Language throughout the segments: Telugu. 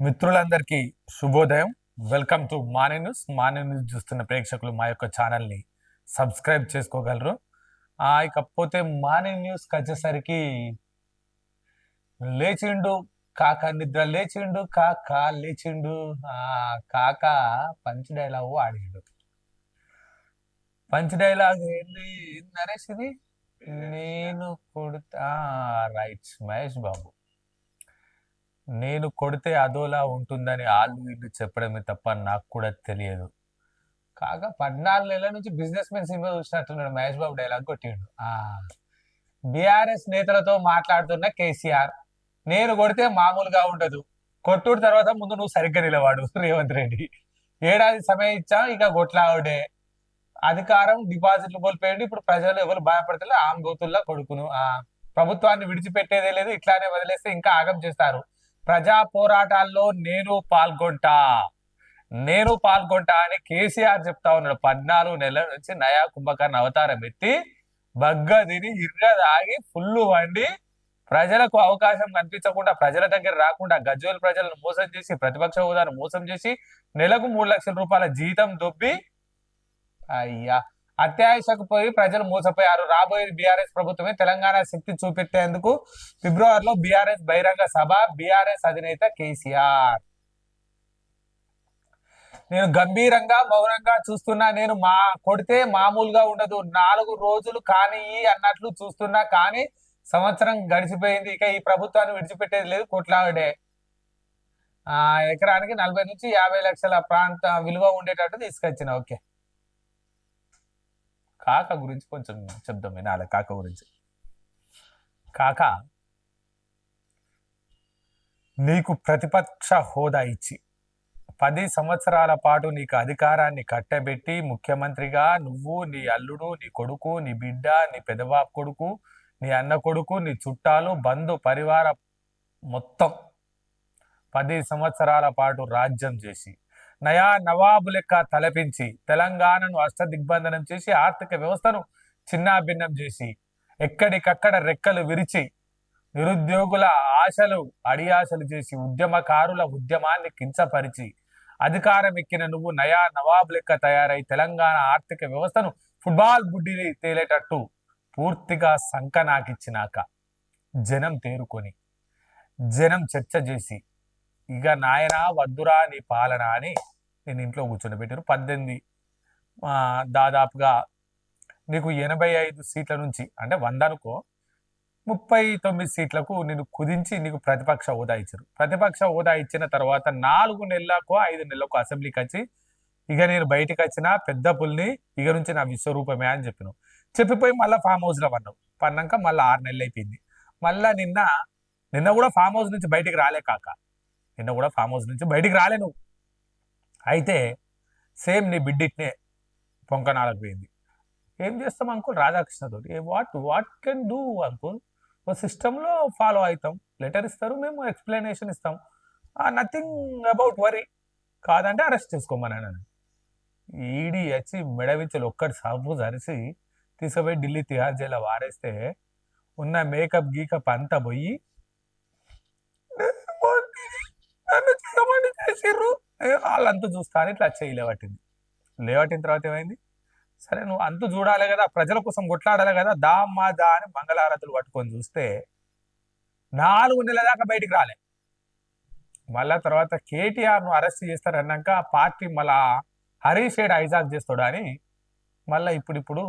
మిత్రులందరికీ శుభోదయం. Welcome to Mane news Mane news చూస్తున్న ప్రేక్షకులు మా యొక్క ఛానల్ని సబ్స్క్రైబ్ చేసుకోగలరు. ఇకపోతే మానే న్యూస్కి వచ్చేసరికి లేచిండు కాక నిద్ర లేచిండు కాక లేచిండు. కాక పంచ్ డైలాగ్ ఆడిండు. పంచ్ డైలాగ్ ఏంది? నరేష్ ఇది? నేను కొడుతా రైట్ మహేష్ బాబు. నేను కొడితే అదోలా ఉంటుందని వాళ్ళు వీళ్ళు చెప్పడమే తప్ప నాకు కూడా తెలియదు. కాగా పద్నాలుగు నెలల నుంచి బిజినెస్ మెన్ సినిమా చూసినట్టున్నాడు మహేష్ బాబు డైలాగ్ కొట్టిండు. ఆ. బీఆర్ఎస్ నేతలతో మాట్లాడుతున్న కేసీఆర్ నేను కొడితే మామూలుగా ఉండదు. కొట్టుడు తర్వాత ముందు నువ్వు సరిగ్గా నిలవాడు రేవంత్ రెడ్డి. ఏడాది సమయం ఇచ్చా ఇక కొట్లావుడే. అధికారం డిపాజిట్లు కోల్పోయండి ఇప్పుడు ప్రజలు ఎవరు భయపడతలే ఆమె గోతుల్లా కొడుకును. ఆ. ప్రభుత్వాన్ని విడిచిపెట్టేదే లేదు ఇట్లానే వదిలేస్తే ఇంకా ఆగం చేస్తారు. ప్రజా పోరాటాల్లో నేను పాల్గొంటా. నేను పాల్గొంటా అని కేసీఆర్ చెప్తా ఉన్నాడు. పద్నాలుగు నెలల నుంచి నయా కుంభకర్ణ అవతారం ఎత్తి బగ్గ తిని ఇర్గ తాగి ఫుల్ వండి ప్రజలకు అవకాశం కనిపించకుండా ప్రజల దగ్గర రాకుండా గజ్వేల్ ప్రజలను మోసం చేసి ప్రతిపక్ష హోదాను మోసం చేసి నెలకు మూడు లక్షల రూపాయల జీతం దొబ్బి అయ్యా. అత్యాశకు పోయి ప్రజలు మోసపోయారు. రాబోయే బీఆర్ఎస్ ప్రభుత్వమే. తెలంగాణ శక్తి చూపెట్టేందుకు ఫిబ్రవరిలో బీఆర్ఎస్ బహిరంగ సభ బీఆర్ఎస్ అధినేత కేసీఆర్. నేను గంభీరంగా మౌనంగా చూస్తున్నా. నేను మా కొడితే మామూలుగా ఉండదు. నాలుగు రోజులు కానీ అన్నట్లు చూస్తున్నా కానీ సంవత్సరం గడిచిపోయింది. ఇక ఈ ప్రభుత్వాన్ని విడిచిపెట్టేది లేదు. కొట్లాడే. ఆ ఎకరానికి నలభై నుంచి యాభై లక్షల ప్రాంత విలువ ఉండేటట్టు తీసుకొచ్చిన. ఓకే. కాక గురించి కొంచెం చెప్దాం వినాలి కాక గురించి. కాక నీకు ప్రతిపక్ష హోదా ఇచ్చి పది సంవత్సరాల పాటు నీకు అధికారాన్ని కట్టబెట్టి ముఖ్యమంత్రిగా నువ్వు నీ అల్లుడు నీ కొడుకు నీ బిడ్డ నీ పెదబాబు కొడుకు నీ అన్న కొడుకు నీ చుట్టాలు బంధు పరివార మొత్తం పది సంవత్సరాల పాటు రాజ్యం చేసి నయా నవాబు లెక్క తలపించి తెలంగాణను అష్టదిగ్బంధనం చేసి ఆర్థిక వ్యవస్థను చిన్నాభిన్నం చేసి ఎక్కడికక్కడ రెక్కలు విరిచి నిరుద్యోగుల ఆశలు అడియాశలు చేసి ఉద్యమకారుల ఉద్యమాన్ని కించపరిచి అధికారం ఎక్కిన నువ్వు నయా నవాబు లెక్క తయారై తెలంగాణ ఆర్థిక వ్యవస్థను ఫుట్బాల్ బుడ్డి తేలేటట్టు పూర్తిగా సంకనాకిచ్చినాక జనం తేరుకొని జనం చర్చ చేసి ఇక నాయన వద్దురా నీ పాలన అని నేను ఇంట్లో కూర్చొని పెట్టారు. పద్దెనిమిది దాదాపుగా నీకు ఎనభై ఐదు సీట్ల నుంచి అంటే వంద అనుకో ముప్పై తొమ్మిది సీట్లకు నేను కుదించి నీకు ప్రతిపక్ష హోదా ఇచ్చారు. ప్రతిపక్ష హోదా ఇచ్చిన తర్వాత నాలుగు నెలలకు ఐదు నెలలకు అసెంబ్లీకి వచ్చి ఇక నేను బయటకు వచ్చిన పెద్ద పుల్ని ఇక నుంచి నా విశ్వరూపమే అని చెప్పిన చెప్పిపోయి మళ్ళీ ఫామ్ హౌస్లో పన్నావు పన్నాక మళ్ళీ ఆరు నెలలు అయిపోయింది. మళ్ళీ నిన్న నిన్న కూడా ఫామ్ హౌస్ నుంచి బయటికి రాలే కాక. నిన్న కూడా ఫామ్ హౌస్ నుంచి బయటికి రాలే నువ్వు. అయితే సేమ్ నీ బిడ్డిట్నే పొంకనాలకు పోయింది. ఏం చేస్తాం uncle? రాధాకృష్ణతో what what can do uncle? ఓ సిస్టంలో ఫాలో అవుతాం. లెటర్ ఇస్తారు మేము ఎక్స్ప్లెనేషన్ ఇస్తాం. నథింగ్ అబౌట్ వరీ కాదంటే అరెస్ట్ చేసుకోమని ఈడీ వచ్చి మెడవించలు ఒక్కటి సాపు అరిసి తీసుకుపోయి ఢిల్లీ తిహార్ జైల్లో వారేస్తే ఉన్న మేకప్ గీకప్ అంతా పోయి నన్ను చేయమని చేసిర్రు. వాళ్ళంతా చూస్తాను ఇట్లా చేయి లేవట్టింది. లేవట్టిన తర్వాత ఏమైంది? సరే నువ్వు అంత చూడాలి కదా ప్రజల కోసం కొట్లాడాలి కదా దా మా దా అని మంగళారతులు పట్టుకొని చూస్తే నాలుగు నెలల దాకా బయటికి రాలే. మళ్ళా తర్వాత కేటీఆర్ను అరెస్ట్ చేస్తారన్నాక పార్టీ మళ్ళా హరీష్ ఏడు ఐజాక్ చేస్తాడు అని మళ్ళీ ఇప్పుడిప్పుడు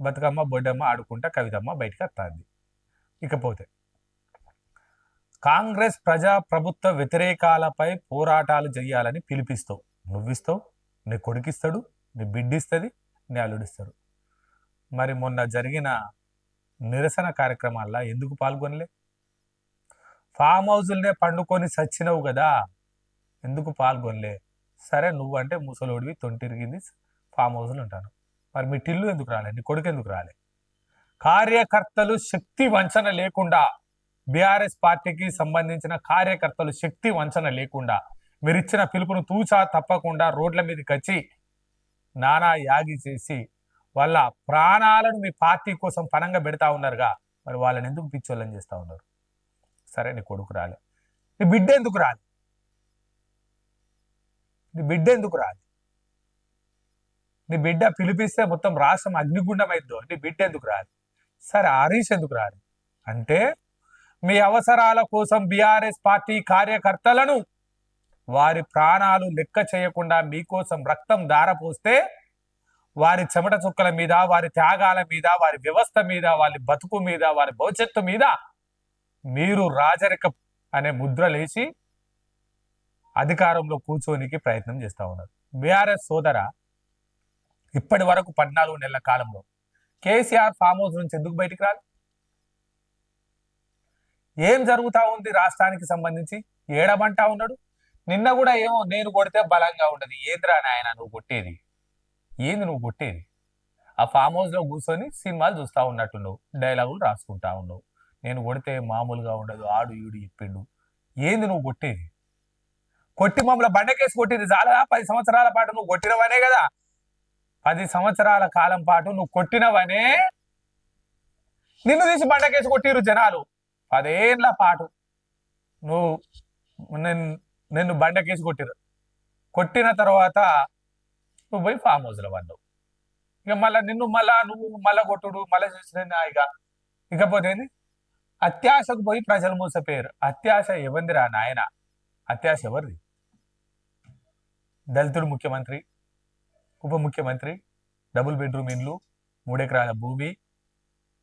బతుకమ్మ బొడ్డమ్మ ఆడుకుంటా కవితమ్మ బయటికి వస్తుంది. ఇకపోతే కాంగ్రెస్ ప్రజా ప్రభుత్వ వ్యతిరేకాలపై పోరాటాలు చేయాలని పిలిపిస్తావు నువ్విస్తావు నీ కొడుకిస్తాడు నీ బిడ్డిస్తుంది నీ అల్లుడిస్తాడు. మరి మొన్న జరిగిన నిరసన కార్యక్రమాల్లో ఎందుకు పాల్గొనలే? ఫామ్ హౌజులనే పండుకొని చచ్చినవు కదా ఎందుకు పాల్గొనలే? సరే నువ్వంటే ముసలోడివి తొంటిరిగింది ఫామ్ హౌజులు ఉంటాను. మరి మీ టిల్లు ఎందుకు రాలే? నీ కొడుకు ఎందుకు రాలే? కార్యకర్తలు శక్తి వంచన లేకుండా బీఆర్ఎస్ పార్టీకి సంబంధించిన కార్యకర్తలు శక్తి వంచన లేకుండా మీరు ఇచ్చిన పిలుపును తూచా తప్పకుండా రోడ్ల మీదకి వచ్చి నానా యాగి చేసి వాళ్ళ ప్రాణాలను మీ పార్టీ కోసం పనంగా పెడతా ఉన్నారుగా. మరి వాళ్ళని ఎందుకు పిచ్చోళ్ళని చేస్తూ ఉన్నారు? సరే నీ కొడుకు రాలే. నీ బిడ్డ ఎందుకు రాలే? నీ బిడ్డ ఎందుకు రాదు నీ బిడ్డ పిలిపిస్తే మొత్తం రాష్ట్రం అగ్నిగుండం అయిద్దో? నీ బిడ్డ ఎందుకు రాదు సరే హరీష్ ఎందుకు రాదు అంటే మీ అవసరాల కోసం బీఆర్ఎస్ పార్టీ కార్యకర్తలను వారి ప్రాణాలు లెక్క చేయకుండా మీకోసం రక్తం దారపోస్తే వారి చెమట చుక్కల మీద వారి త్యాగాల మీద వారి వ్యవస్థ మీద వారి బతుకు మీద వారి భవిష్యత్తు మీద మీరు రాజరిక అనే ముద్ర లేచి అధికారంలో కూర్చోనికి ప్రయత్నం చేస్తా ఉన్నారు. బీఆర్ఎస్ సోదర ఇప్పటి వరకు పద్నాలుగు నెలల కాలంలో కేసీఆర్ ఫామ్ హౌస్ నుంచి ఎందుకు బయటికి రాదు ఏం జరుగుతా ఉంది రాష్ట్రానికి సంబంధించి? ఏడబంటా ఉన్నాడు? నిన్న కూడా ఏమో నేను కొడితే బలంగా ఉండదు. ఏంద్రా నాయన నువ్వు కొట్టేది? ఏంది నువ్వు కొట్టేది? ఆ ఫామ్ హౌస్లో కూర్చొని సినిమాలు చూస్తా ఉన్నట్టు నువ్వు డైలాగులు రాసుకుంటా ఉన్నావు. నేను కొడితే మామూలుగా ఉండదు. ఆడు ఈడు చెప్పిండు. ఏంది నువ్వు కొట్టేది? కొట్టి మమ్మల్ని బండకేసి కొట్టింది చాలా పది సంవత్సరాల పాటు నువ్వు కొట్టినవనే కదా? పది సంవత్సరాల కాలం పాటు నువ్వు కొట్టినవనే? నిన్ను తీసి బండకేసి కొట్టిరు జనాలు. పదేళ్ళ పాటు నువ్వు నిన్ను నిన్ను బండకేసి కొట్టిరు. కొట్టిన తర్వాత నువ్వు పోయి ఫామ్ హౌస్లో పడ్డావు. ఇక మళ్ళా నిన్ను మళ్ళా నువ్వు మళ్ళా కొట్టుడు మళ్ళా చేసిన ఇక. ఇకపోతే అత్యాశకు పోయి ప్రజలు మూసపోయారు. అత్యాశ ఇవ్వందిరా నాయన? అత్యాశ ఎవరిది? దళితుడు ముఖ్యమంత్రి ఉప ముఖ్యమంత్రి డబుల్ బెడ్రూమ్ ఇండ్లు మూడెకరాల భూమి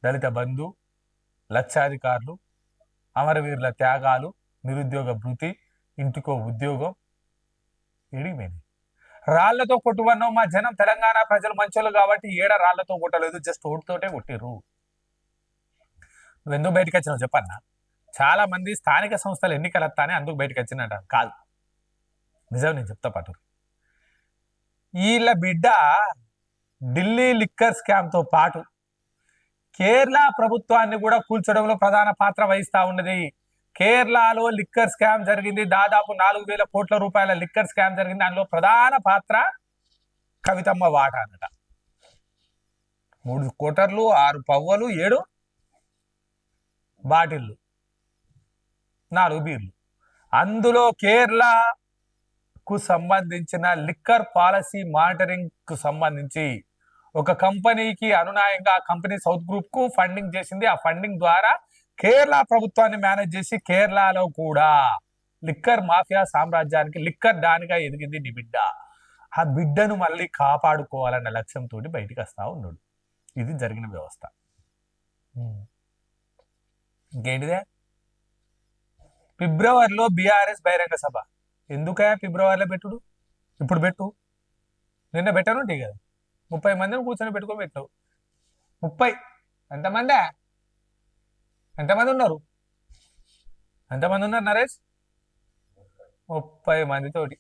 దళిత బంధు లక్షాధికారులు అమరవీరుల త్యాగాలు నిరుద్యోగ భృతి ఇంటికో ఉద్యోగం ఎడిపోయింది రాళ్ళతో కొట్టువన్నావు మా జనం. తెలంగాణ ప్రజలు మంచోళ్ళు కాబట్టి ఏడ రాళ్ళతో కొట్టలేదు. జస్ట్ ఓటుతోటే కొట్టిర్రు. నువ్వెందుకు బయటకు వచ్చినావు చెప్పన్నా? చాలా మంది స్థానిక సంస్థలు ఎన్నికలు వస్తానే అందుకు బయటకు వచ్చినట. కాదు. నిజం నేను చెప్తా పాటు. వీళ్ళ బిడ్డ ఢిల్లీ లిక్కర్ స్కామ్తో పాటు కేరళ ప్రభుత్వాన్ని కూడా కూల్చడంలో ప్రధాన పాత్ర వహిస్తా ఉన్నది. కేరళలో లిక్కర్ స్కామ్ జరిగింది. దాదాపు నాలుగు వేల కోట్ల రూపాయల లిక్కర్ స్కామ్ జరిగింది. దానిలో ప్రధాన పాత్ర కవితమ్మ వాట అనట మూడు కోటర్లు ఆరు పవ్వలు ఏడు బాటిళ్ళు నాలుగు బీర్లు. అందులో కేరళకు సంబంధించిన లిక్కర్ పాలసీ మానిటరింగ్కు సంబంధించి ఒక కంపెనీకి అనునాయంగా ఆ కంపెనీ సౌత్ గ్రూప్కు ఫండింగ్ చేసింది. ఆ ఫండింగ్ ద్వారా కేరళ ప్రభుత్వాన్ని మేనేజ్ చేసి కేరళలో కూడా లిక్కర్ మాఫియా సామ్రాజ్యానికి లిక్కర్ డానిగా ఎదిగింది నీ బిడ్డ. ఆ బిడ్డను మళ్ళీ కాపాడుకోవాలన్న లక్ష్యంతో బయటికి వస్తా ఉన్నాడు. ఇది జరిగిన వ్యవస్థ. ఇంకేంటిదే? ఫిబ్రవరిలో బీఆర్ఎస్ బహిరంగ సభ. ఎందుకయా ఫిబ్రవరిలో పెట్టుడు? ఇప్పుడు పెట్టు. నిన్న పెట్టనుంటే కదా. ముప్పై మందిని కూర్చొని పెట్టుకొని పెట్టావు. ముప్పై. ఎంతమంది ఎంతమంది ఉన్నారు? ఎంతమంది ఉన్నారు నరేష్? ముప్పై మందితోటి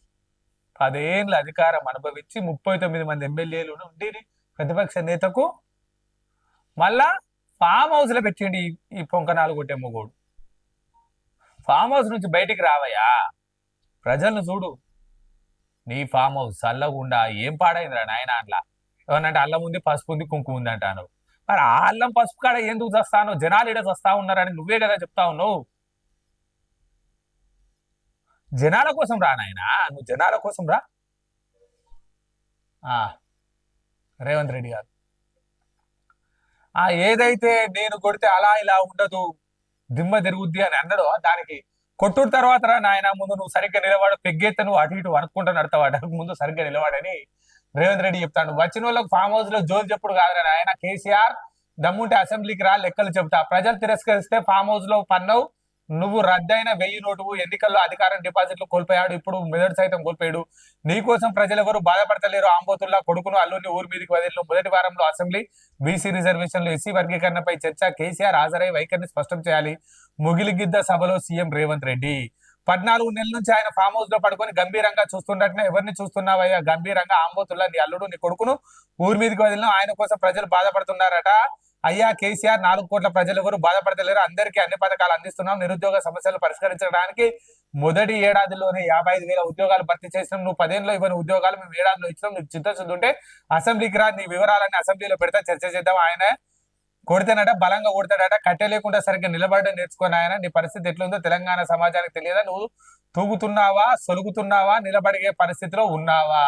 పదేళ్ళ అధికారం అనుభవించి ముప్పై తొమ్మిది మంది ఎమ్మెల్యేలు ఉండి ప్రతిపక్ష నేతకు. మళ్ళా ఫామ్ హౌస్లో పెట్టిండి ఈ- ఈ పొంకనాలు కొట్టే మొగోడు. ఫామ్ హౌస్ నుంచి బయటికి రావయ్యా. ప్రజలను చూడు. నీ ఫామ్ హౌస్ చల్లగుండా ఏం పాడైందిరా నాయన అట్లా? ఏమన్నంటే అల్లం ఉంది పసుపు ఉంది కుంకుమ ఉంది అంటాను. మరి ఆ అల్లం పసుపు కాడ ఎందుకు చస్తాను జనాలు ఇడ చస్తా ఉన్నారని నువ్వే కదా చెప్తా ఉన్నావు. జనాల కోసం రా నాయనా నువ్వు జనాల కోసం రా. ఆ, రేవంత్ రెడ్డి గారు. ఆ ఏదైతే నేను కొడితే అలా ఇలా ఉండదు దిమ్మ తిరుగుద్ది అని అన్నాడో దానికి కొట్టుడు తర్వాత రా నాయన ముందు నువ్వు సరిగ్గా నిలబడ పెగ్గెత్త నువ్వు అటు ఇటు అనుకుంటూ నడతావాడు ముందు సరిగ్గా నిలబడని రేవంత్ రెడ్డి చెప్తాడు వచ్చిన వాళ్ళకి ఫామ్ హౌస్లో జోలు చెప్పుడు కాదురా ఆయన కేసీఆర్ దమ్ముంటే అసెంబ్లీకి రా లెక్కలు చెప్తా ప్రజలు తిరస్కరిస్తే ఫామ్ హౌస్లో పన్నవు నువ్వు రద్దయిన వెయ్యి నోటు ఎన్నికల్లో అధికారం డిపాజిట్లు కోల్పోయాడు ఇప్పుడు మెదడు సైతం కోల్పోయాడు. నీకోసం ప్రజలు ఎవరు బాధపడతలేరు ఆంబోతుల్లా కొడుకును అల్లుని ఊరి మీదకి వదిలిన మొదటి వారంలో అసెంబ్లీ బీసీ రిజర్వేషన్లు ఎస్సీ వర్గీకరణపై చర్చ కేసీఆర్ హాజరై వైఖరిని స్పష్టం చేయాలి. ముగిలిగిద్ద సభలో సీఎం రేవంత్ రెడ్డి. పద్నాలుగు నెలల నుంచి ఆయన ఫామ్ హౌస్లో పడుకొని గంభీరంగా చూస్తుండటనే ఎవరిని చూస్తున్నావయ్యా? గంభీరంగా ఆంబోతుల్లా నీ అల్లుడు నీ కొడుకును ఊరి మీదకి వదిలిన ఆయన కోసం ప్రజలు బాధపడుతున్నారట. అయ్యా కేసీఆర్ నాలుగు కోట్ల ప్రజలు ఎవరు బాధపడతలేరు? అందరికీ అన్ని పథకాలు అందిస్తున్నాం. నిరుద్యోగ సమస్యలు పరిష్కరించడానికి మొదటి ఏడాదిలోనే యాభై ఐదు వేల ఉద్యోగాలు భర్తీ చేసినాం. నువ్వు పదేళ్ళలో ఇవ్వని ఉద్యోగాలు మేము ఏడాదిలో ఇచ్చినాం. నీకు చిత్తశుద్ధి ఉంటే అసెంబ్లీకి రా నీ వివరాలన్నీ అసెంబ్లీలో పెడతా చర్చ చేద్దాం. ఆయన కొడితేనట బలంగా కొడతాడట కట్టె లేకుండా సరిగ్గా నిలబడడం నేర్చుకుని ఆయన నీ పరిస్థితి ఎట్లుందో తెలంగాణ సమాజానికి తెలియదా? నువ్వు తూగుతున్నావా సొలుగుతున్నావా నిలబడిగే పరిస్థితిలో ఉన్నావా?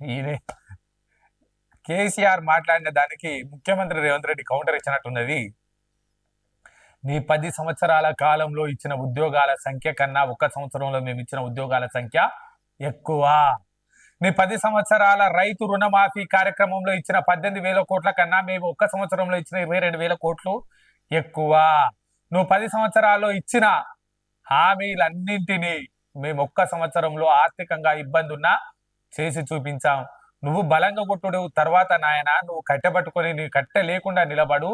ఇదే కేసీఆర్ మాట్లాడిన దానికి ముఖ్యమంత్రి రేవంత్ రెడ్డి కౌంటర్ ఇచ్చినట్టున్నది. నీ పది సంవత్సరాల కాలంలో ఇచ్చిన ఉద్యోగాల సంఖ్య కన్నా ఒక్క సంవత్సరంలో మేము ఇచ్చిన ఉద్యోగాల సంఖ్య ఎక్కువ. నీ పది సంవత్సరాల రైతు రుణమాఫీ కార్యక్రమంలో ఇచ్చిన పద్దెనిమిది వేల కోట్ల కన్నా మేము ఒక్క సంవత్సరంలో ఇచ్చిన ఇరవై రెండు వేల కోట్లు ఎక్కువ. నువ్వు పది సంవత్సరాల్లో ఇచ్చిన హామీలన్నింటినీ మేము ఒక్క సంవత్సరంలో ఆర్థికంగా ఇబ్బంది ఉన్నా చేసి చూపించాం. నువ్వు బలంగా కొట్టుడు తర్వాత నాయన నువ్వు కట్టబట్టుకొని నీ కట్టె లేకుండా నిలబడు.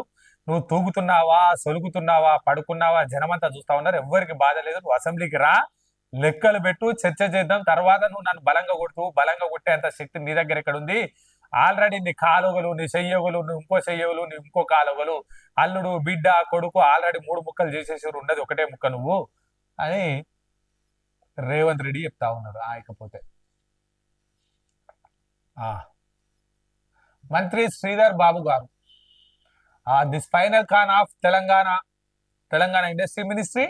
నువ్వు తూగుతున్నావా సొలుగుతున్నావా పడుకున్నావా జనమంతా చూస్తా ఉన్నారు. ఎవ్వరికి బాధ లేదు. నువ్వు అసెంబ్లీకి రా. లెక్కలు పెట్టు చర్చ చేద్దాం. తర్వాత నువ్వు నన్ను బలంగా కొడుతూ బలంగా కొట్టేంత శక్తి నీ దగ్గర ఎక్కడ ఉంది ఆల్రెడీ నీ కాలువలు నీ చెయ్యగలు నువ్వు ఇంకో చెయ్యగలు నీ ఇంకో కాలువలు. అల్లుడు బిడ్డ కొడుకు ఆల్రెడీ మూడు ముక్కలు చేసేసారు ఉన్నది ఒకటే ముక్క నువ్వు. అని రేవంత్ రెడ్డి చెప్తా ఉన్నారు ఆయకపోతే ఆ. మంత్రి శ్రీధర్ బాబు గారు. The spinal Khan of Telangana Telangana industry ministry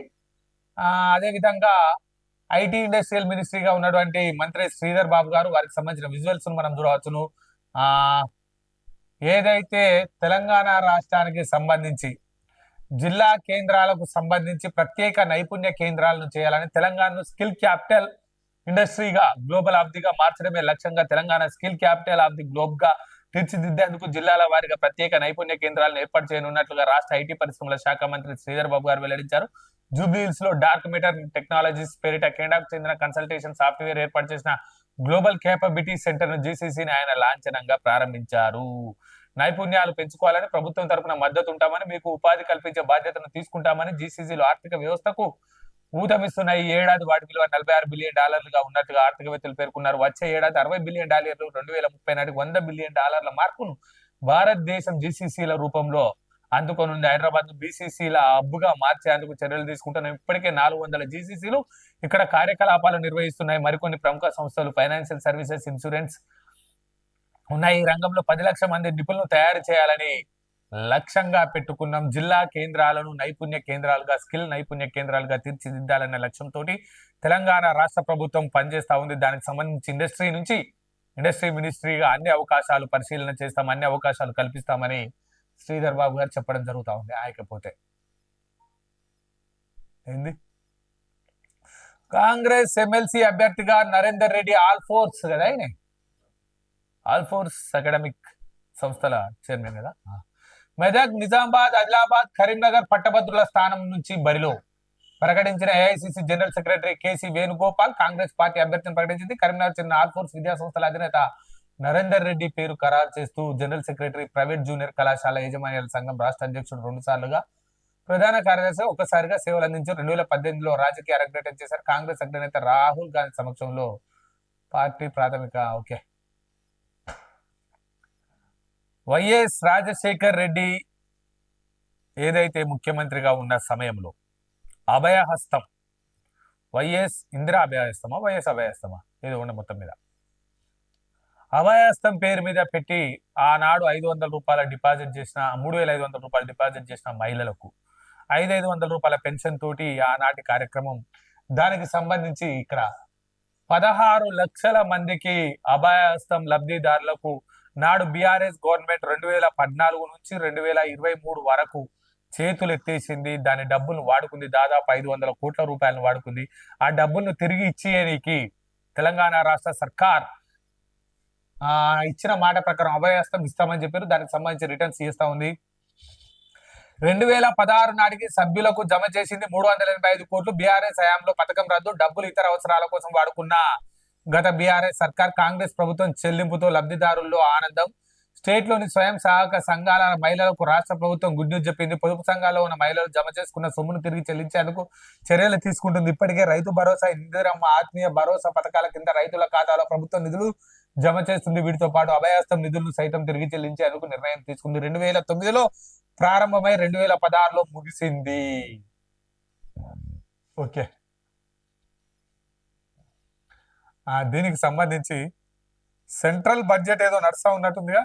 అదే విధంగా ఐటీ ఇండస్ట్రియల్ మినిస్ట్రీగా ఉన్నటువంటి మంత్రి శ్రీధర్ బాబు గారు వారికి సంబంధించిన విజువల్స్ మనం చూడవచ్చును. ఆ ఏదైతే తెలంగాణ రాష్ట్రానికి సంబంధించి జిల్లా కేంద్రాలకు సంబంధించి ప్రత్యేక నైపుణ్య కేంద్రాలను చేయాలని తెలంగాణను స్కిల్ క్యాపిటల్ ఇండస్ట్రీగా గ్లోబల్ ఆఫ్ దిగా మార్చడమే లక్ష్యంగా Telangana skill capital of the గ్లోబ్గా తీర్చిదిద్దేందుకు జిల్లాల వారిగా ప్రత్యేక నైపుణ్య కేంద్రాలను ఏర్పాటు చేయనున్నట్లుగా రాష్ట్ర ఐటీ పరిశ్రమల శాఖ మంత్రి శ్రీధర్ బాబు గారు వెల్లడించారు. జూబ్లీహిల్స్లో డార్క్ మీటర్ టెక్నాలజీస్ పేరిట కెనడాకు చెందిన కన్సల్టేషన్ సాఫ్ట్వేర్ ఏర్పాటు చేసిన గ్లోబల్ కేపబిలిటీ సెంటర్ను జీసీసీని ఆయన లాంఛనంగా ప్రారంభించారు. నైపుణ్యాలు పెంచుకోవాలని ప్రభుత్వం తరపున మద్దతు ఉంటామని మీకు ఉపాధి కల్పించే బాధ్యతను తీసుకుంటామని జీసీసీలు ఆర్థిక వ్యవస్థకు ఊతమిస్తున్న ఈ ఏడాది వాటి విలువ నలభై ఆరు బిలియన్ డాలర్లుగా ఉన్నట్టుగా ఆర్థికవేత్తలు పేర్కొన్నారు. వచ్చే ఏడాది అరవై బిలియన్ డాలర్లు రెండు వేల ముప్పై నాటికి వంద బిలియన్ డాలర్ల మార్కును భారతదేశం జీసీసీల రూపంలో అందుకొనుంది హైదరాబాద్ బీసీసీల హబ్బుగా మార్చేందుకు చర్యలు తీసుకుంటున్నాం. ఇప్పటికే నాలుగు వందల జీసీసీలు ఇక్కడ కార్యకలాపాలు నిర్వహిస్తున్నాయి. మరికొన్ని ప్రముఖ సంస్థలు ఫైనాన్షియల్ సర్వీసెస్ ఇన్సూరెన్స్ ఉన్నాయి. ఈ రంగంలో పది లక్షల మంది నిపుణులను తయారు చేయాలని లక్ష్యంగా పెట్టుకున్నాం. జిల్లా కేంద్రాలను నైపుణ్య కేంద్రాలుగా స్కిల్ నైపుణ్య కేంద్రాలుగా తీర్చిదిద్దాలనే లక్ష్యంతో తెలంగాణ రాష్ట్ర ప్రభుత్వం పనిచేస్తా ఉంది. దానికి సంబంధించి ఇండస్ట్రీ నుంచి ఇండస్ట్రీ మినిస్ట్రీగా అన్ని అవకాశాలు పరిశీలన చేస్తాం. అన్ని అవకాశాలు కల్పిస్తామని శ్రీధర్ బాబు గారు చెప్పడం జరుగుతూ ఉంది ఆయకపోతే ఏంది? కాంగ్రెస్ ఎమ్మెల్సీ అభ్యర్థిగా నరేందర్ రెడ్డి ఆల్ఫోర్స్ కదా ఆయన ఆల్ఫోర్స్ అకాడమిక్ సంస్థల చైర్మన్ కదా? మెదక్ నిజామాబాద్ ఆదిలాబాద్ కరీంనగర్ పట్టభద్రుల స్థానం నుంచి బరిలో ప్రకటించిన AICC general secretary KC Venugopal Congress party అభ్యర్థిని ప్రకటించింది. కరీంనగర్ చెందిన ఆల్ఫోర్స్ విద్యా సంస్థల అధినేత నరేందర్ రెడ్డి పేరు ఖరారు చేస్తూ జనరల్ సెక్రటరీ ప్రైవేట్ జూనియర్ కళాశాల యాజమాన్యాల సంఘం రాష్ట్ర అధ్యక్షుడు రెండు సార్లుగా ప్రధాన కార్యదర్శి ఒక్కసారిగా సేవలు అందించారు. రెండు వేల పద్దెనిమిదిలో రాజకీయ అరంగేటం చేశారు. కాంగ్రెస్ అగ్రనేత రాహుల్ గాంధీ సమక్షంలో పార్టీ ప్రాథమిక ఓకే. వైఎస్ రాజశేఖర్ రెడ్డి ఏదైతే ముఖ్యమంత్రిగా ఉన్న సమయంలో అభయహస్తం వైఎస్ ఇందిరా అభయహస్తమా వైఎస్ అభయహస్తమా? ఏదో ఉండే మొత్తం మీద. అభయాస్తం పేరు మీద పెట్టి ఆనాడు ఐదు వందల రూపాయల డిపాజిట్ చేసిన మూడు వేల ఐదు వందల రూపాయలు డిపాజిట్ చేసిన మహిళలకు ఐదు ఐదు వందల రూపాయల పెన్షన్ తోటి ఆనాటి కార్యక్రమం. దానికి సంబంధించి ఇక్కడ పదహారు లక్షల మందికి అభయాస్తం లబ్ధిదారులకు నాడు బీఆర్ఎస్ గవర్నమెంట్ రెండు వేల పద్నాలుగు నుంచి రెండు వేల ఇరవై మూడు వరకు చేతులు ఎత్తేసింది దాని డబ్బులు వాడుకుంది. దాదాపు ఐదు వందల కోట్ల రూపాయలను వాడుకుంది. ఆ డబ్బులను తిరిగి ఇచ్చేయడానికి తెలంగాణ రాష్ట్ర సర్కార్ ఇచ్చిన మాట ప్రకారం అభయహస్తం ఇస్తామని చెప్పారు. దానికి సంబంధించి రిటర్న్స్ ఇస్తా ఉంది. రెండు వేల పదహారు నాటికి సభ్యులకు జమ చేసింది మూడు వందల ఎనభై ఐదు కోట్లు. బీఆర్ఎస్ హయాంలో పథకం రద్దు డబ్బులు ఇతర అవసరాల కోసం వాడుకున్న గత బీఆర్ఎస్ సర్కార్ కాంగ్రెస్ ప్రభుత్వం చెల్లింపుతో లబ్ధిదారుల్లో ఆనందం. స్టేట్లోని స్వయం సహాయక సంఘాల మహిళలకు రాష్ట్ర ప్రభుత్వం గుడ్ న్యూస్ చెప్పింది. పొదుపు సంఘాల్లో ఉన్న మహిళలు జమ చేసుకున్న సొమ్మును తిరిగి చెల్లించేందుకు చర్యలు తీసుకుంటుంది. ఇప్పటికే రైతు భరోసా ఇందిరమ్మ ఆత్మీయ భరోసా పథకాల కింద రైతుల ఖాతాలో ప్రభుత్వం నిధులు జమ చేస్తుంది. వీటితో పాటు అభయాస్తం నిధులను సైతం తిరిగి చెల్లించేందుకు నిర్ణయం తీసుకుంది. రెండు వేల తొమ్మిదిలో ప్రారంభమై రెండు వేల పదహారులో ముగిసింది. ఓకే. దీనికి సంబంధించి సెంట్రల్ బడ్జెట్ ఏదో నడుస్తా ఉన్నట్టుందిగా?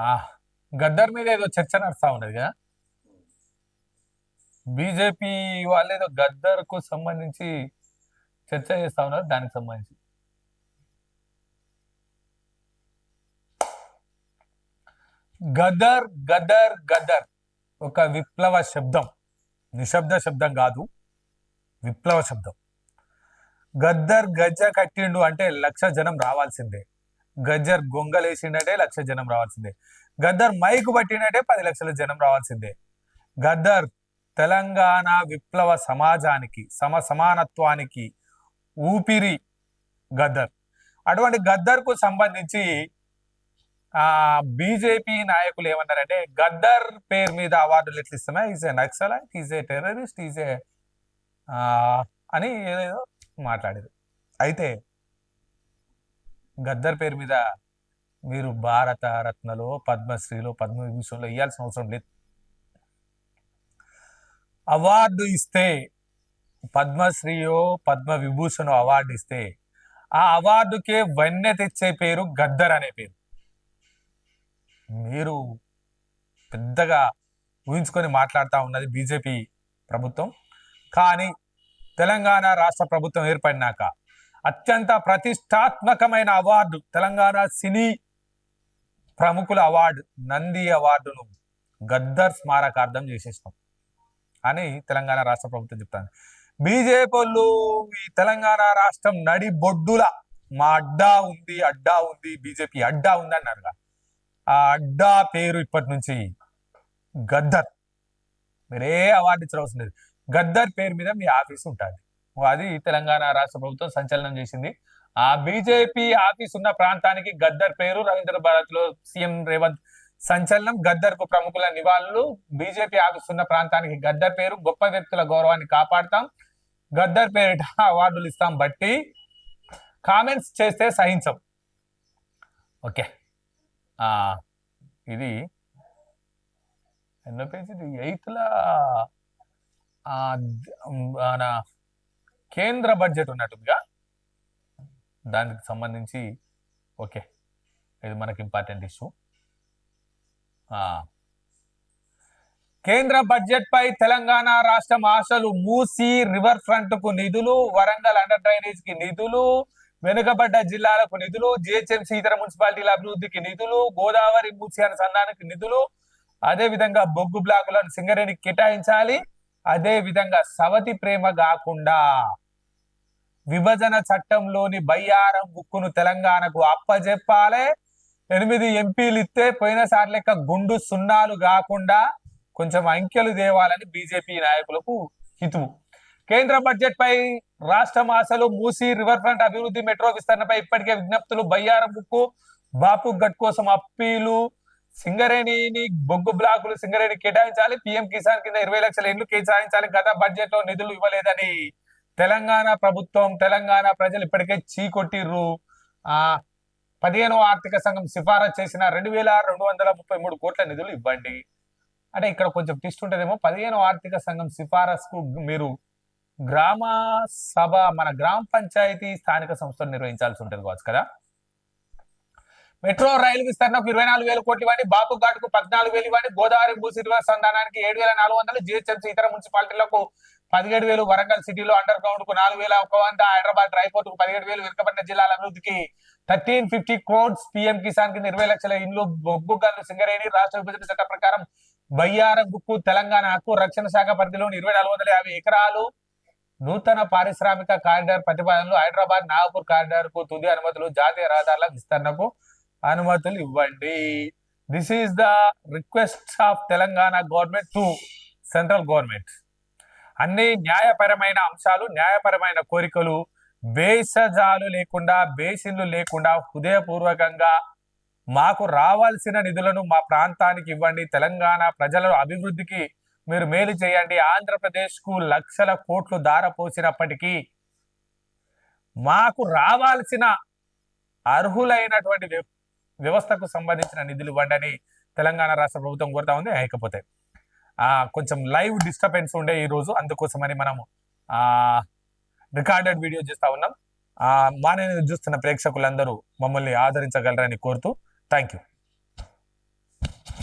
ఆ, గద్దర్ మీద ఏదో చర్చ నడుస్తా ఉన్నది బీజేపీ వాళ్ళు ఏదో గద్దర్కు సంబంధించి చర్చ చేస్తా ఉన్నారు. దానికి సంబంధించి. గదర్ గదర్ గదర్ ఒక విప్లవ శబ్దం. నిశ్శబ్ద శబ్దం కాదు విప్లవ శబ్దం. గద్దర్ గజ్జ కట్టిండు అంటే లక్ష జనం రావాల్సిందే. గజ్జర్ గొంగలేసిండంటే లక్ష జనం రావాల్సిందే. గద్దర్ మైకు పట్టిండంటే పది లక్షల జనం రావాల్సిందే. గద్దర్ తెలంగాణ విప్లవ సమాజానికి సమ సమానత్వానికి ఊపిరి గద్దర్ అటువంటి గద్దర్కు సంబంధించి ఆ బీజేపీ నాయకులు ఏమన్నారంటే గద్దర్ పేరు మీద అవార్డులు ఎట్లా ఇస్తున్నాయి? Is a Naxalite is a terrorist is a అని ఏదేదో మాట్లాడారు. అయితే గద్దర్ పేరు మీద మీరు భారత రత్నలో పద్మశ్రీలో పద్మవిభూషణలో ఇవ్వాల్సిన అవసరం లేదు. అవార్డు ఇస్తే పద్మశ్రీయో పద్మ విభూషణో అవార్డు ఇస్తే ఆ అవార్డుకే వెన్నె తెచ్చే పేరు గద్దర్ అనే పేరు. మీరు పెద్దగా ఊహించుకొని మాట్లాడుతూ ఉన్నది బీజేపీ ప్రభుత్వం. కానీ తెలంగాణ రాష్ట్ర ప్రభుత్వం ఏర్పడినాక అత్యంత ప్రతిష్టాత్మకమైన అవార్డు తెలంగాణ సినీ ప్రముఖుల అవార్డు నంది అవార్డును గద్దర్ స్మారకార్థం చేసేసినాం అని తెలంగాణ రాష్ట్ర ప్రభుత్వం చెప్తాను బీజేపీ వాళ్ళు ఈ తెలంగాణ రాష్ట్రం నడి బొడ్డుల మా అడ్డా ఉంది అడ్డా ఉంది బీజేపీ అడ్డా ఉంది అన్నారుగా ఆ అడ్డా పేరు ఇప్పటి నుంచి గద్దర్. మీరే అవార్డు ఇచ్చిన అవసరం లేదు. గద్దర్ పేరు మీద మీ ఆఫీస్ ఉంటుంది. అది తెలంగాణ రాష్ట్ర ప్రభుత్వం సంచలనం చేసింది. ఆ బీజేపీ ఆఫీస్ ఉన్న ప్రాంతానికి గద్దర్ పేరు రవీంద్ర భారత్లో సీఎం రేవంత్ సంచలనం. గద్దర్కు ప్రముఖుల నివాళులు. బీజేపీ ఆఫీస్ ఉన్న ప్రాంతానికి గద్దర్ పేరు. గొప్ప వ్యక్తుల గౌరవాన్ని కాపాడతాం. గద్దర్ పేరిట అవార్డులు ఇస్తాం బట్టి. కామెంట్స్ చేస్తే సహించం. ఓకే. ఇది ఎన్నో పేజ్ ఇది? మన కేంద్ర బడ్జెట్ ఉన్నట్టుగా దానికి సంబంధించి ఓకే. ఇది మనకి ఇంపార్టెంట్ ఇష్యూ. కేంద్ర బడ్జెట్ పై తెలంగాణ రాష్ట్రం ఆశలు మూసి రివర్ ఫ్రంట్కు నిధులు వరంగల్ అండర్ డ్రైనేజ్కి నిధులు వెనుకబడ్డ జిల్లాలకు నిధులు జిహెచ్ఎంసీ ఇతర మున్సిపాలిటీల అభివృద్ధికి నిధులు గోదావరి మూసి అనుసంధానానికి నిధులు అదే విధంగా బొగ్గు బ్లాకులను సింగరేణికి కేటాయించాలి అదే విధంగా సవతి ప్రేమ కాకుండా విభజన చట్టంలోని బయ్యారం బుక్కును తెలంగాణకు అప్పజెప్పాలి. ఎనిమిది ఎంపీలు ఇస్తే పోయినసారి లెక్క గుండు సున్నాలు కాకుండా కొంచెం అంకెలు దేవాలని బీజేపీ నాయకులకు హితువు. కేంద్ర బడ్జెట్ పై రాష్ట్రం ఆశలు మూసి రివర్ ఫ్రంట్ అభివృద్ధి మెట్రో విస్తరణపై ఇప్పటికే విజ్ఞప్తులు. బయ్యారం బుక్కు బాపు గట్ కోసం అప్పీలు సింగరేణిని బొగ్గు బ్లాకులు సింగరేణి కేటాయించాలి. పిఎం కిసాన్ కింద ఇరవై లక్షల ఇండ్లు కేటాయించాలి. గత బడ్జెట్లో నిధులు ఇవ్వలేదని తెలంగాణ ప్రభుత్వం తెలంగాణ ప్రజలు ఇప్పటికే చీకొట్టిర్రు. ఆ పదిహేనో ఆర్థిక సంఘం సిఫారసు చేసిన రెండు వేల రెండు వందల ముప్పై మూడు కోట్ల నిధులు ఇవ్వండి. అంటే ఇక్కడ కొంచెం ట్విస్ట్ ఉంటుందేమో. పదిహేనవ ఆర్థిక సంఘం సిఫారసుకు మీరు గ్రామ సభ మన గ్రామ పంచాయతీ స్థానిక సంస్థలు నిర్వహించాల్సి ఉంటుంది కావచ్చు కదా? మెట్రో రైలు విస్తరణకు ఇరవై నాలుగు వేల కోట్లు ఇవ్వండి. బాపు ఘాట్కు పద్నాలుగు వేలు ఇవ్వండి. గోదావరి భూసిరివ సంధానానికి ఏడు వేల నాలుగు వందలు. జిహెచ్ఎంసీ ఇతర మున్సిపాలిటీలకు పదిహేడు వేలు. వరంగల్ సిటీలో అండర్ గ్రౌండ్కు నాలుగు వేల ఒక వంద. హైదరాబాద్ రైపోర్ట్కు పదిహేడు వేలు. వెనుకబడిన జిల్లాల అభివృద్ధికి thirteen fifty crores PM Kisan కింద ఇరవై లక్షల ఇండ్లు బొగ్గు గన్ను సింగరేణి రాష్ట్ర విభజన చట్టం ప్రకారం బయ్యారం గుక్కు తెలంగాణ హక్కు రక్షణ శాఖ పరిధిలోని ఇరవై నాలుగు వందల యాభై ఎకరాలు నూతన పారిశ్రామిక కారిడార్ ప్రతిపాదనలు హైదరాబాద్ నాగపూర్ కారిడార్కు తుది అనుమతులు జాతీయ రహదారుల విస్తరణకు అనుమతులు ఇవ్వండి. This is the request of Telangana government to central government అన్ని న్యాయపరమైన అంశాలు న్యాయపరమైన కోరికలు బేసజాలు లేకుండా బేసిన్లు లేకుండా హృదయపూర్వకంగా మాకు రావాల్సిన నిధులను మా ప్రాంతానికి ఇవ్వండి. తెలంగాణ ప్రజల అభివృద్ధికి మీరు మేలు చేయండి. ఆంధ్రప్రదేశ్కు లక్షల కోట్లు దారపోసినప్పటికీ మాకు రావాల్సిన అర్హులైనటువంటి వ్య- వ్యవస్థకు సంబంధించిన నిధులు ఇవ్వండి తెలంగాణ రాష్ట్ర ప్రభుత్వం కోరుతా ఉంది. లేకపోతే కొంచెం లైవ్ డిస్టర్బెన్స్ ఉండే ఈరోజు అందుకోసమని మనము రికార్డెడ్ వీడియో చేస్తా ఉన్నాం. ఆ మా చూస్తున్న ప్రేక్షకులందరూ మమ్మల్ని ఆదరించగలరని కోరుతూ థ్యాంక్ యూ